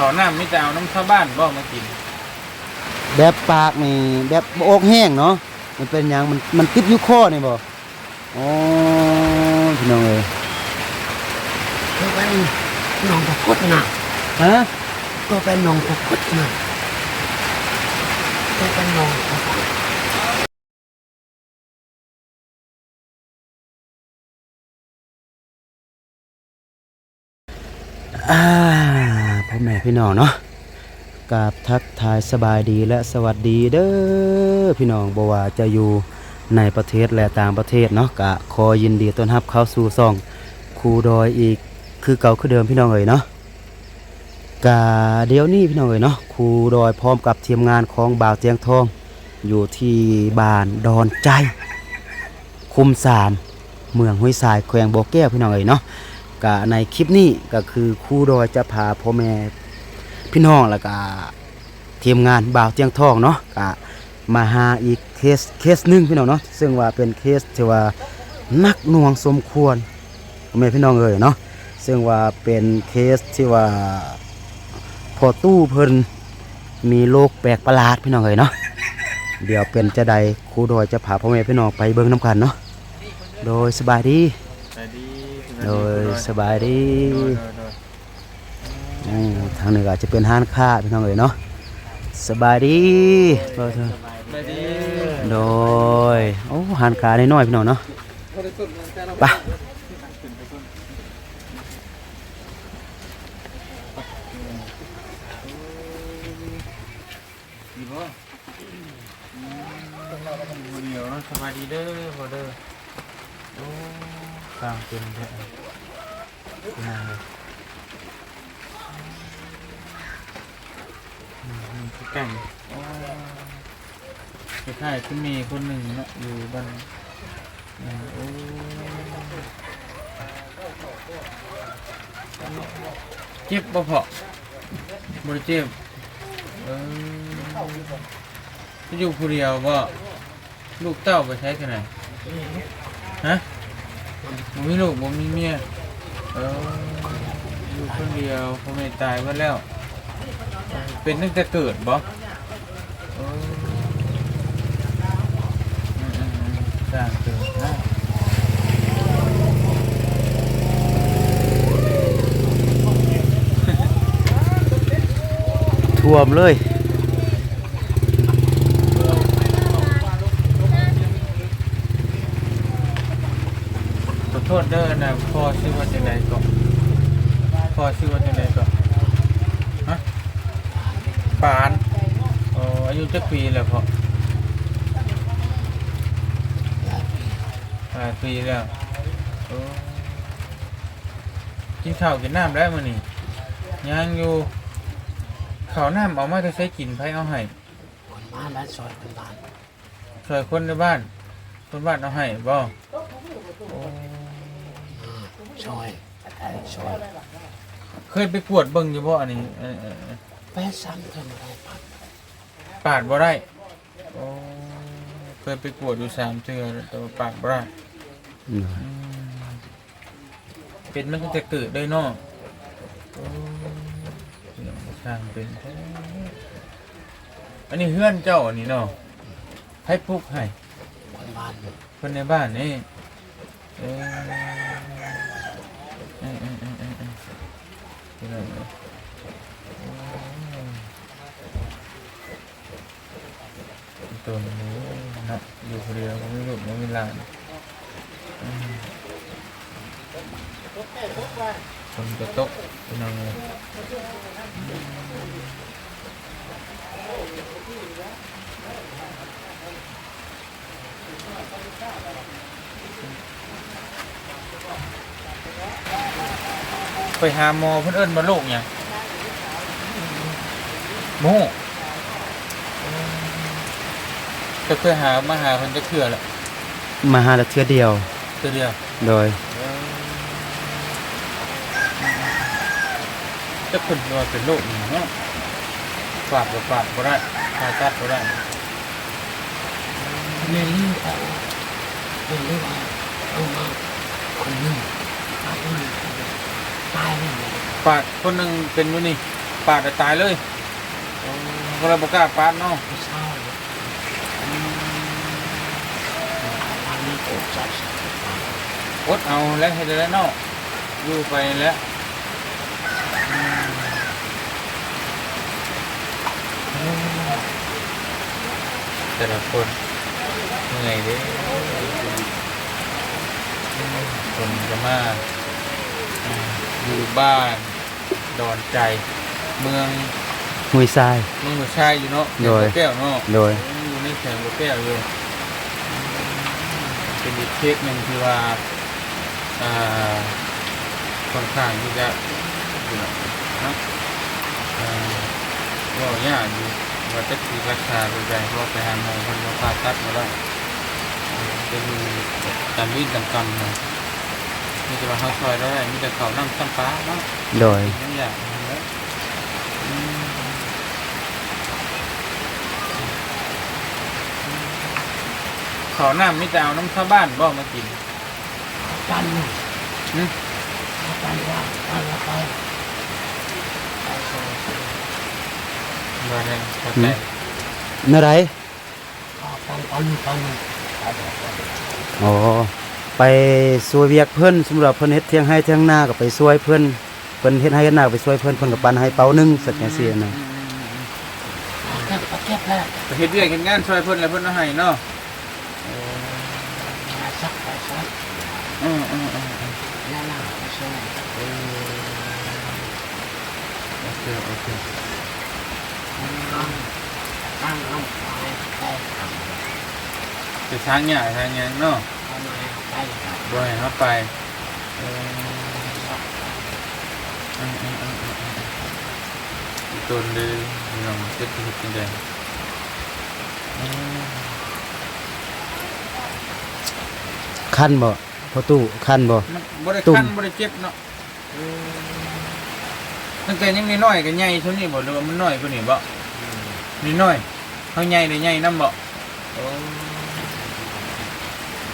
ขอน้ำไม่จะเอาน้ำชาวบ้านบ่มากิน แบบปากนี่แบบโอกแห้งเนาะมันเป็นอยังมันมันติดอยู่คอนี่บ่อ๋อพี่น้องเอ้ยก็เป็นหนองตะกุดนะฮะก็เป็นหนองตะกุดนะก็เป็นหนองตะกุด พี่น้องเนาะกับทักทายสบายดีและสวัสดีเด้อพี่น้องบ่ว่าจะอยู่ในประเทศและต่างประเทศเนาะกะขอยินดีต้อนรับเข้าสู่ซองครูดอยอีกคือเก่าคือเดิมพี่น้องเอ๋ยเนาะกะเดี๋ยวนี้พี่น้องเอ๋ยเนาะครูดอยพร้อมกับทีมงานของบ่าวเตียงทองอยู่ที่บ้านดอนใจ คุมสามเมืองห้วยทรายแขวงบ่อแก้วพี่น้องเอ๋ยเนาะก็ในคลิปนี้ก็คือครูดอยจะพาพ่อแม่ พี่น้องแล้วก็ทีมงานบ่าวเตียงทองเนาะก็มาหาอีกเคสเคสหนึ่งพี่น้องเนาะซึ่งว่าเป็นเคสที่ว่านักหน่วงสมควรพ่อแม่พี่น้องเอ่ยเนาะซึ่งว่าเป็นเคสที่ว่าพอตู้เพิ่นมีโรคแปลกประหลาดพี่น้องเอ่ยเนาะเดี๋ยวเป็นจะใดครูดอยจะพาพ่อแม่พี่น้องไปเบิ่งน้ำกันเนาะโดยสบายดีสวัสดีโดยสบายดี ทางเหนืออาจจะเป็นห้านค้าพี่น้องเอ๋ยเนาะสบายดีโดยสวัสดีโดยโอ้ห้านค้าน้อยๆพี่น้องเนาะไปสบายดีเด้อบ่เด้อโอ้สร้างเป็นแท้เป็นยังไงอื มมันคือไก่โอ้คล้ายๆคือมีคนหนึ่งนะอยู่บ้านโอ้เจ็บบ่พอบ่ได้เจ็บเออจะอยู่ผู้เดียวบ่ลูกเต้าไปใช้ที่ไหนฮะผมมีลูกผมมีเมียเอออยู่คนเดียวพ่อแม่ตายไปแล้ว เป็นตั้งแต่เกิดบ่เอออืมอืมอืมสร้างเกิดนะท่วมเลยขอโทษเด้อนะพ่อชื่อว่าจังไดก่อนพ่อชื่อว่าจังไดก่อนฮะปานโอ้อายุ จักปีแล้วพ่อหลายปีแล้วโอ้กินข้าวกินน้ำได้มื้อนี้ยังอยู่ข้าวน้ำเอามาจะใช้กินไผเอาให้คนบ้านและซอยคนบ้านช่วยคนในบ้าน คนบ้านเอาให้บ่โอ้ซอยซอย เคยไปกวดเบิ่งอยู่บ่อันนี้เออเออเออแปดซ้ำกันอะไรปัด ปาดบ่ได้โอ้เคยไปกวดอยู่สามเทื่อแต่ว่าปาดบ่ได้อืมเป็นมันตั้งแต่เกิดเลยเนาะโอ้เรื่องสร้างเป็นแท้อันนี้เฮือนเจ้าอันนี้เนาะให้ปลุกให้คนบ้านคนในบ้านนี่เออเออเออเออเออเออเป็นไรเนี่ยโอ้ยตัวนี้นะอยู่คนเดียวไม่มีลูกไม่มีหลานอืมคนจะต กเป็นยังไงไปหาหมอเพิ่นเอิ้นมาโรคหยังโมจะเคยหามาหาเพิ่นจะเชื่อแหละมาหาแต่เทื่อเดียว เทื่อเดียวโดยจะคนว่าเป็นโรคหยังเนาะฝาดบ่ฝาดบ่ได้ผ่าตัดบ่ได้เรียนรู้เอาเรียนรู้เอาเอามาคนหนึ่งตายหนึ่งตายหนึ่งฝาดคนหนึงเป็นอยู่นี่ตปาดแต่ตายเลยโอ้ก็เลยบอกล้าปาดเนาะไม่เศร้าอัน นี้โอ้ใจสั่นอดเอาแล้วให้ได้แล้วเนาะอยู่ไปแล้วอืมแต่ละคนเหนื่อยเด้คนจะมาอ่าอยู่บ้าน ดอนใจ เมืองหุยทรายเมืองหัวชายอยู่เนาะโดยแก้วเนาะโดยอยู่ในแข่งบัวแก้วอยู่ เป็นอีกเคสหนึ่งที่ว่าอ่าค่อนข้างที่จะอยู่เนาะเนาะอ่าก็ยากอยู่ว่าจะคือราคาไปใจเพราะไปหาหมอคนมาผ่าตัดมาแล้วเป็นการวิ่งตำกำนะนี่จะมาเข้าซอยได้มีแต่เขานั่งตั้งฟ้าเนาะโดยนั่นอย่างนั้นแหละอืมข อน้ำมิจะเอาน้ำข้าวบ้านบ่มากินจันทร์นี่หึจันทร์ว่าไปละไปบ่ได้เข้าใจเมื่อไรเอาไปไปนี่ไปนี่ไปบอกว่าอ๋อไปซวยเวียกเพิ่นสำหรับเพิ่นเฮ็ดเที่ยงให้เที่ยงหน้าก็ไปซวยเพิ่นเพิ่นเฮ็ดให้เฮ็ดหน้าก็ไปซวยเพิ่นเพิ่นก็ปันให้เป๋าหนึงสักจังซี่นะเอาเก็บเอาเก็บแล้วไปเฮ็ดเวียกเฮ็ดงานช่วยเพิ่นแล้วเพิ่นเอาให้เนาะมาซักไปซักอืมอืมอืมอืมแล้วน่าไปช่วยโอเคโอเคตั้งเอาไปไปทจะทางหญ้าทางหยังเนาะำเอามาไปทำบ่ให้เฮาไปเอออืมอืมอืมอืมอืมอีกต้นเลยน้องเจ็บที่เฮ็ดจังได๋อืม คันบ่พอตู้คันบ่ มันบ่ได้ตุ่มคันบ่ได้เจ็บเนาะตั้งแต่ยังน้อยๆก็ใหญ่เท่านี้บ่หรือว่ามันน้อยกว่านี้บ่นี่น้อยเฮาใหญ่ได้ใหญ่นำบ่โอ้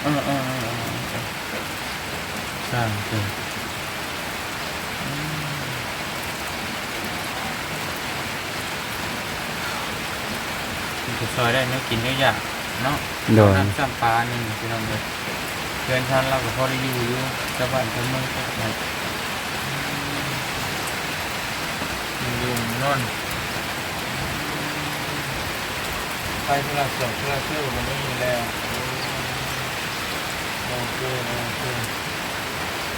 เออเออเออเออสร้างเกินอืมจะซอยได้เนาะกินเนื้อยากเนาะโดย น้ำซ้ำปลาหนึ่งพี่น้องเลย เพื่อนท่านเราก็พอได้อยู่อยู่ชาวบ้านชาวเมืองก็ได้มันอยู่นอนไปโทรศัพท์โทรศัพท์มันไม่มีแล้วโอเคโอเค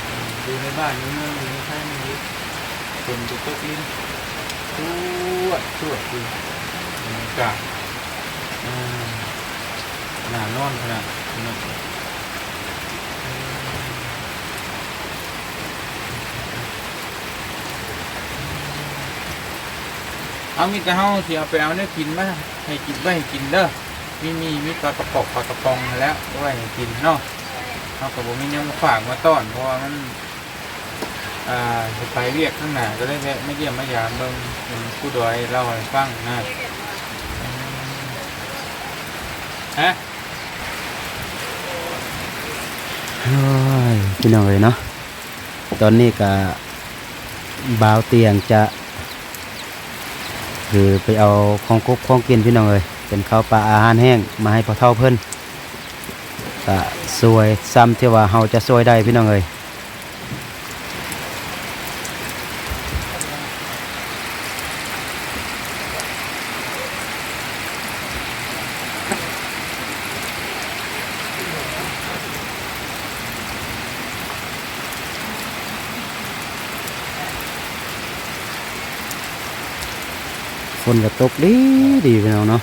อืมอยู่ในบ้านอยู่เมืองอยู่ในไทยมันอยู่คนจะตกลิ้นตรวดตรวดดูบรรยากาศหนานอนขนาดนี้น เอามีแต่เฮาสิเอาไปเอาเนื้อกินมาให้กินไว้ให้กินเด้อมีมีมีปลากระป๋องปลากระป๋องแล้วไว้ให้กินเนาะเฮาก็บ่มีแนวมาฝากมาต้อนเพราะว่ามันอ่าจะไปเรียกข้างหน้าก็เลยแวะมาเยี่ยมมายามเบิ่งเป็นผู้ดอยเล่าให้ฟังนะฮะโอ้ยพี่น้องเอ้ยเนาะตอนนี้ก็บ่าวเตียงจะ คือไปเอาของกบของกินพี่น้องเลยเป็นข้าวปลาอาหารแห้งมาให้พ่อเท่าเพิ่นก็สวยซ้ำที่ว่าเฮาจะสวยได้พี่น้องเลย นก็ตกดีดีพี่น้องเนาะ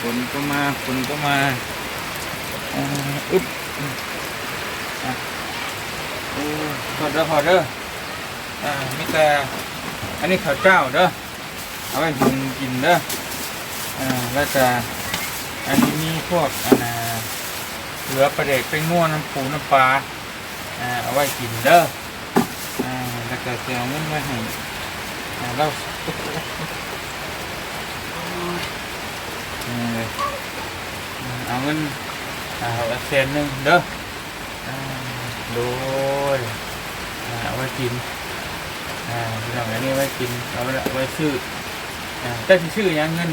ฝนก็มาฝนก็มา อึ๊บ อ้ขอเด้อขอเด้ออ่ามีแต่อันนี้ข้าวเจ้าเด้อเอาไว้หุงกินเด้ออ่าแล้วก็อันนี้มีพวกอันน่ะเหลือประเด็กเป็นง่วน้ำปูน้ำปลาอ่าเอาไว้กินเด้ออ่าแล้วก็จะเอาเงินไว้ให้อ่าเราเออเอาเงินอ่าเอาเซนหนึ่งเด้ออ่าโดย เอาไว้กินอ่าพี่น้องอันนี้ไว้กินเอาไว้เอาไว้ซื้ออ่าแต่ที่ซื้อหยังเงิน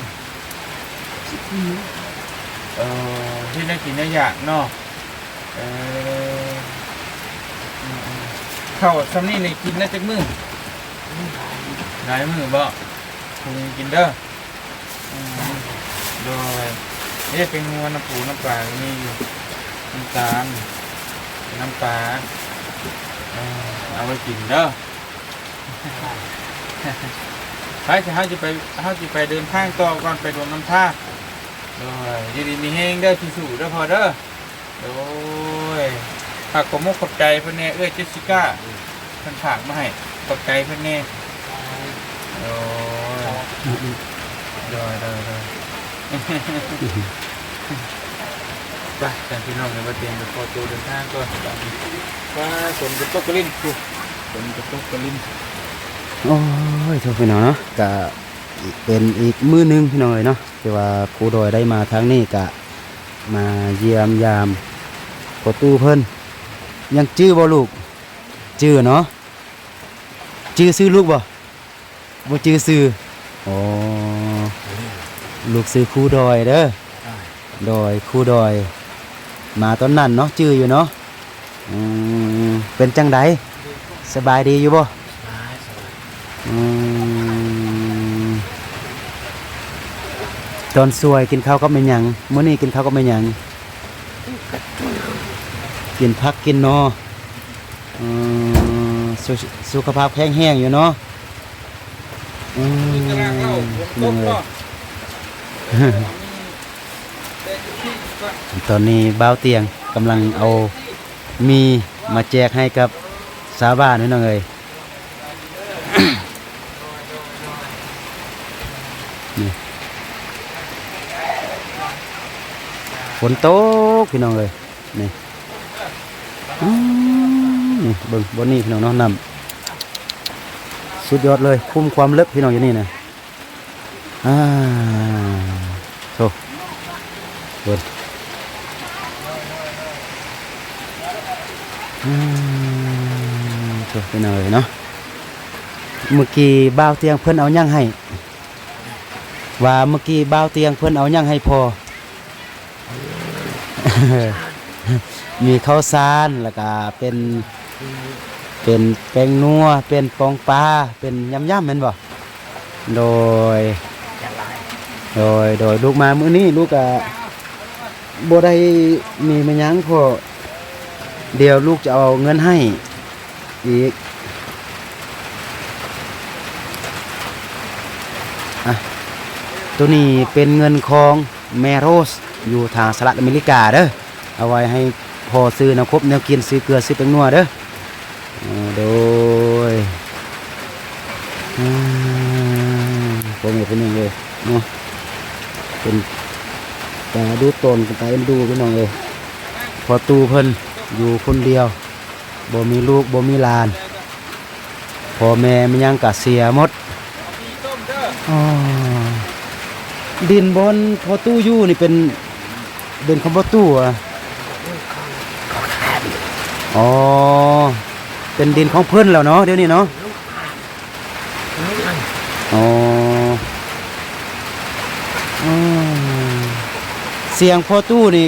เออที่ได้กินได้อยากเนาะเอออืมอืมข้าวซำนี่เลยกินได้จักมื้อหลายมื้อบ่คุณกินเด้ออืมโดยนี่เป็นงัวน้ำปูน้ำปลาก็มีอยู่น้ำตาลน้ำปลา เอาไว้กินเด้อไปจะเขาจะไปเขาจะไปเดินทางต่อก่อนไปดวงน้ำท่าโดยยินดีมีแห้งเด้อที่สู่เด้อพอเด้อโดยฝากขอมกขอบใจเพื่อนแน่เอ้ยเจสสิก้าเพิ่นฝากมาให้ขอบใจเพื่อนแน่โดยโดยโดยโดย ไปแต่พี่น้องในประเด็นไปพอตัวเดินทางก่อนตอนนี้ว่าฝนจะตกกระลิ่นกูฝนจะตกกระลิ่นโอ้ยทุกพี่น้องเนาะก็เป็นอีกมือหนึงพี่น้องเลยเนาะที่ว่าครูดอยได้มาทางนี้ก็มาเยี่ยมยามพอตู้เพิ่นยังจื้อบ่ลูกจื้อเนาะจื้อซื้อลูกบ่บ่จื้อซื้อโอ๋อลูกซื้อครูดอยเด้อดอยครูดอย มาตอนนั้นเนาะจื้ออยู่เนาะอืมเป็นจังไดสบายดีอยู่บ่อืมตอนสวยกินข้าวก็ไม่หยังมื้อนี้กินข้าวก็ไม่หยังกินพักกินนออืมสุสุขภาพแข็งแรงอยู่เนาะอืมนี่เลย ตอนนี้บ้าวเตียงกำลังเอามีมาแจกให้กับชาวบ้านนี่น้องเอ้ยฝนตกพี่น้องเลยนี่อื้อนี่เบิ่งบนนี้พี่น้องเนาะนำสุดยอดเลย คุ้มความเลิกพี่น้องอยู่นี่นะอ่าโถเบิ่ง อืมโถพี่น้องเลยเนาะเมื่อกี้บ่าวเตียงเพิ่นเอาหยังให้ว่าเมื่อกี้บ่าวเตียงเพิ่นเอาหยังให้พอ มีข้าวสารแล้วก็เป็นเป็นแป้งนัวเป็นปองปลาเป็นยำยำๆแม่นบ่โดย โดยโดยลูกมามื้อนี้ลูกก็บ่ได้มีมายังพอ เดี๋ยวลูกจะเอาเงินให้อีกอะตัวนี้เป็นเงินของแมโรสอยู่ทางสหรัฐอเมริกาเด้อเอาไว้ให้พอซื้อน้ำครบแนวกินซื้อเกลือซื้อแป้งนัวเด้อเออโดยผมเห็นเป็นยังเลยเนาะเป็นแตาดูตนเป็นตาเอ็นดูพี่น้องเลยพอตูเพิ่น อยู่คนเดียวบ่มีลูกบ่มีหลานพ่อแม่มันยังกะเสียหมดอ๋อดินบนพอตู้ยู่นี่เป็นเดินคำว่าตู้อะอ๋อ เป็นดินของเพื่อนแล้วเนาะเดี๋ยวนี้เนาะอ๋ออืมเสียงพอตู้นี่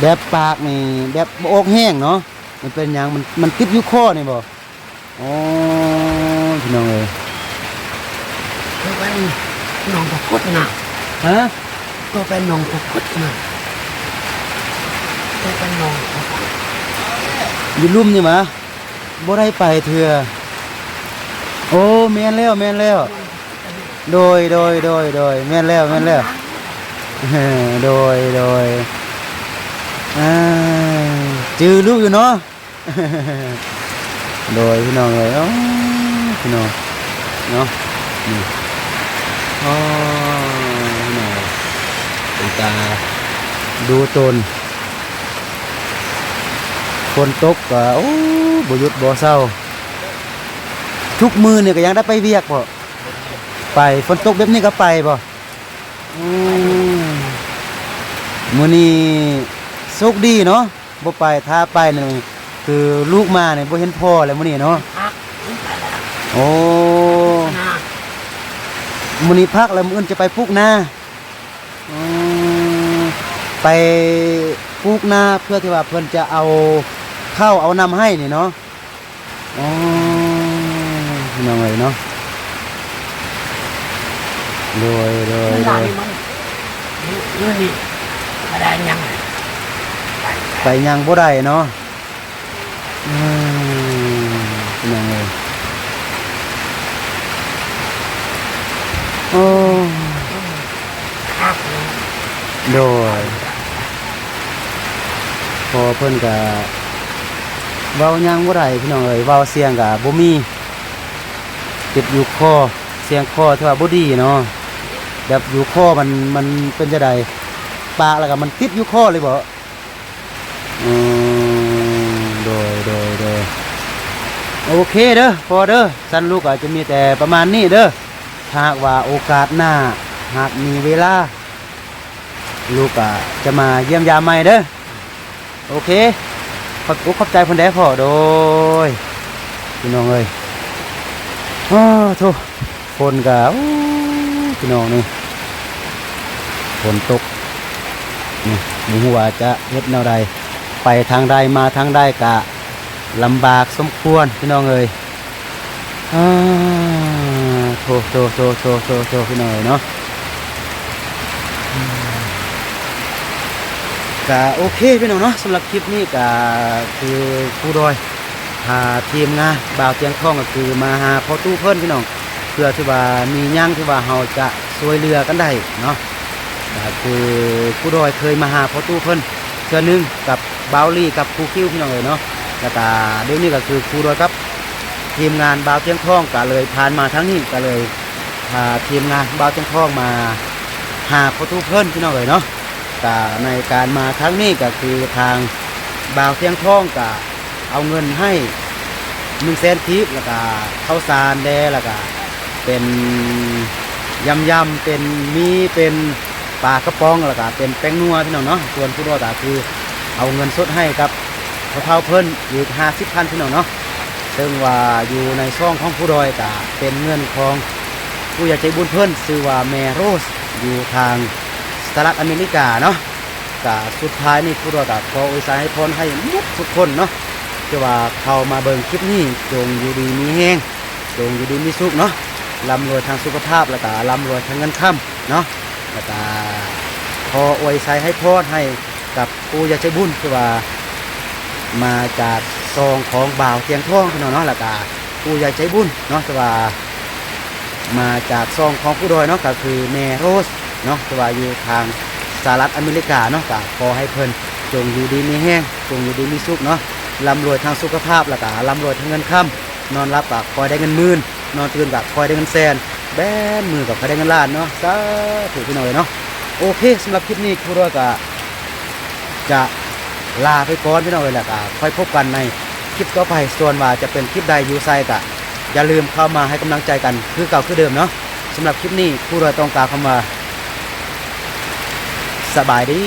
แบบปากนี่แบบบ่อกแห้งเนาะมันเป็นหยังมันมันติดอยู่คอนี่บ่อ๋อพี่น้องเอ้ยก็เป็นหนองตะคุดนะฮะก็เป็นหนองตะคุดนะก็เป็นหนองตะคุดอยู่ลุ่มนี่มาบ่ได้ไปเถื่อโอ้แม่นแล้วแม่นแล้วโดยโดยโดยโดยแม่นแล้วแม่นแล้วเออโดยโดยอ่า จือลูกอยู่เนาะโดยพี่น้องเลยพี่น้องเนาะนี่อ๋อพี่น้องเป็นตาดูตนฝนตกก็โอ้บยุดบ่เศร้า ทุกมือเนี่ยก็ยังได้ไปเวียกบ่ไปฝนตกแบบนี้ก็ไปบ่มือนี้ โชคดีเนาะบ่ไปถ้าไปนี่คือลูกมาเนี่ยบ่เห็นพ่อแล้วมื้อนี้เนาะพักถึงไปแล้วโอ้นามื้อนี้พักแล้วมื้ออื่นจะไปปลูกนาอืมไปปลูกนาเพื่อที่ว่าเพิ่นจะเอาข้าวเอาน้ำให้นี่เนาะอ๋อพี่น้องเอ้ยเนาะโดยโดยมันโดได้ยมันนี่นี่มาได้ยังไป ไปยังบ่ได้เนาะอืมพี่น้องเอ้ยโอ้พักเลยโดย พอเพิ่นก็เว้ายังบ่ได้พี่น้องเอ้ยเว้าเสียงก็บ่มีติดอยู่คอเสียงคอที่ว่าบ่ดีเนาะแบบอยู่คอมันมันเป็นจังไดปากแล้วก็มันติดอยู่คอเลยบ่ อืมโดยโดยโดยโอเคเด้อพอเด้อสั้นลูกอาจจะมีแต่ประมาณนี้เด้อถ้าหากว่าโอกาสหน้าหากมีเวลา ลูกอะจะมาเยี่ยมยามใหม่เด้อโอเค ขอบอกขอบใจคนแดพ่อโดยพี่น้องเอ้ยโอ้โถฝนกะพี่น้องนี่ฝนตกนี่หมูหัวจะเฮ็ดแนวใด ไปทางใดมาทางใดกะลำบากสมควรพี่น้องเอ้ยอ่าโถโถโถโถโถโถพี่น้องเอ้ยเนาะก็โอเคพี่น้องเนาะสำหรับคลิปนี้ก็คือผู้ดอยพาทีมงานบ่าวเตียงทองก็คือมาหาพ่อตู้เพิ่นพี่น้องเพื่อที่ว่ามีย่างที่ว่าเราจะช่วยเหลือกันได้เนาะคือผู้ดอยเคยมาหาพ่อตู้เพิ่น เทื่อหนึงกับบาวลี่กับครูคิวพี่น้องเลยเนาะแล้วก็เดี๋ยวนี้ก็คือครูดอยครับ ทีมงานบาวเตียงทองก็เลยผ่านมาทั้งนี้ก็เลยทีมงานบาวเตียงทองมาหาพ่อตู้เพิ่นพี่น้องเลยเนาะก็ในการมาครั้งนี้ก็คือทางบาวเทียงทองก็เอาเงินให้หนึ่งแสนทิปแล้วก็ข้าวสารแดแล้วก็เป็นยำยำเป็นมีเป็น ปลากระป๋องแล้วก็เป็นแป้งนัวพี่น้องเนาะส่วนผู้รอดก็คือเอาเงินสดให้กับพระเท่าเพิ่นอยู่ห้าสิบพันพี่น้องเนาะซึ่งว่าอยู่ในช่องของผู้ดอยก็เป็นเงินของผู้ใหญ่ใจบุญเพิ่นชื่อว่าแมโรสอยู่ทางสหรัฐอเมริกาเนาะกะสุดท้ายนี่ผู้รอดขออวยสายให้พรให้หมดทุกคนเนาะที่ว่าเข้ามาเบิ่งคลิปนี้จงอยู่ดีมีแห้งจงอยู่ดีมีสุขเนาะร่ำรวยทางสุขภาพแล้วก็ร่ำรวยทางเงินค่ำเนาะ แล้วก็ขออวยสายให้พรให้กับผู้ยาใจบุญที่ว่ามาจากซองของบ่าวเตียงทองพี่น้องเนาะแล้วก็ผู้ใหญ่ใจบุญเนาะที่ว่ามาจากซองของผู้ดอยเนาะก็คือแมโรสเนาะที่ว่าอยู่ทางสหรัฐอเมริกาเนาะก็ขอให้เพิ่นจงอยู่ดีมีแห้งจงอยู่ดีมีสุขเนาะร่ำรวยทางสุขภาพแล้วก็ร่ำรวยทางเงินค่ำนอนรับก็คอยได้เงินหมื่นนอนตื่นก็คอยได้เงินแสน แบนมือก็คอยได้เงินล้านเนาะสาธุพี่น้อยเนาะโอเคสำหรับคลิปนี้ครูรอยก็จะลาไปก่อนพี่น้องเลยแหละก็ค่อยพบกันในคลิปต่อไปส่วนว่าจะเป็นคลิปใดยูไซก็อย่าลืมเข้ามาให้กำลังใจกันคือเก่าคือเดิมเนาะสำหรับคลิปนี้ครูรอยต้องกล่ารคำว่าสบายดี